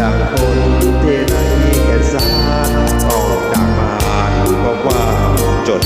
ดังคนเทไรแก่สาออกจากบ้านก็ว่าจด